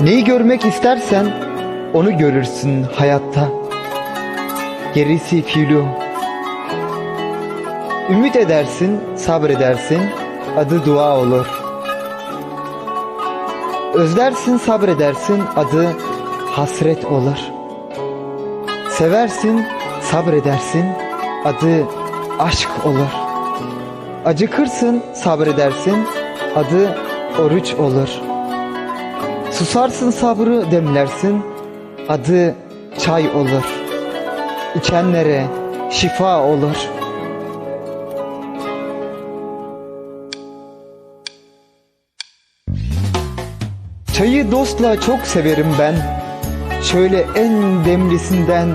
Neyi görmek istersen onu görürsün hayatta. Gerisi filu. Ümit edersin, sabredersin, adı dua olur. Özlersin, sabredersin, adı hasret olur. Seversin, sabredersin, adı aşk olur. Acıkırsın, sabredersin, adı oruç olur. Susarsın sabrı demlersin, adı çay olur. İçenlere şifa olur. Çayı dostla çok severim ben. Şöyle en demlisinden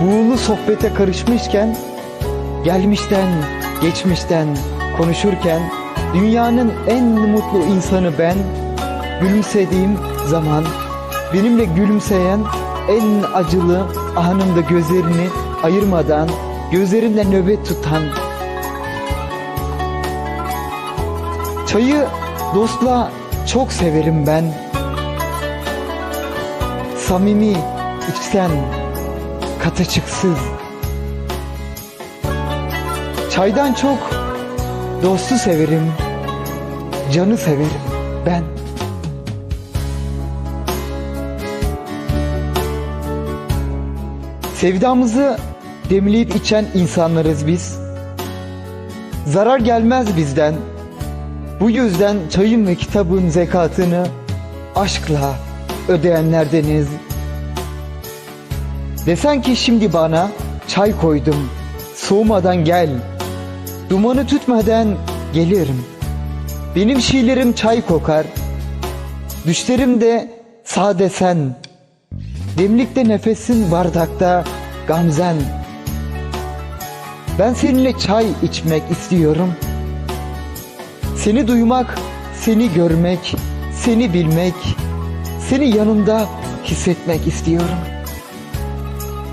buğulu sohbete karışmışken, gelmişten, geçmişten konuşurken dünyanın en mutlu insanı ben. Gülümsediğim zaman benimle gülümseyen en acılı anımda gözlerini ayırmadan gözlerimle nöbet tutan Çayı dostla çok severim ben. Samimi, içten, katışıksız. Çaydan çok dostu severim. Canı severim ben. Sevdamızı demleyip içen insanlarız biz. Zarar gelmez bizden. Bu yüzden çayın ve kitabın zekatını aşkla ödeyenlerdeniz. Desen ki şimdi bana çay koydum, soğumadan gel. Dumanı tütmeden gelirim. Benim şiirlerim çay kokar. Düşlerim de sade sen. Demlikte nefesin bardakta gamzen. Ben seninle çay içmek istiyorum. Seni duymak, seni görmek, seni bilmek, seni yanımda hissetmek istiyorum.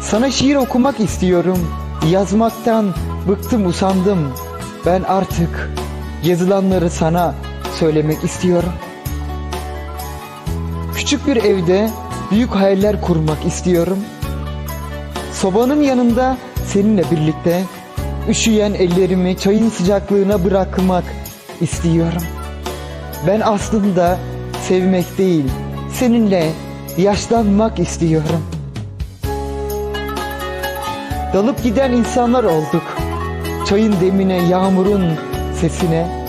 Sana şiir okumak istiyorum. Yazmaktan bıktım usandım. Ben artık yazılanları sana söylemek istiyorum. Küçük bir evde büyük hayaller kurmak istiyorum. Sobanın yanında seninle birlikte üşüyen ellerimi çayın sıcaklığına bırakmak istiyorum. Ben aslında sevmek değil, seninle yaşlanmak istiyorum. Dalıp giden insanlar olduk. Çayın demine, yağmurun sesine,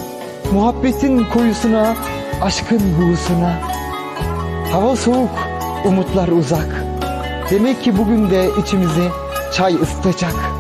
muhabbetin koyusuna, aşkın buğusuna. Hava soğuk, umutlar uzak. Demek ki bugün de içimizi çay ısıtacak.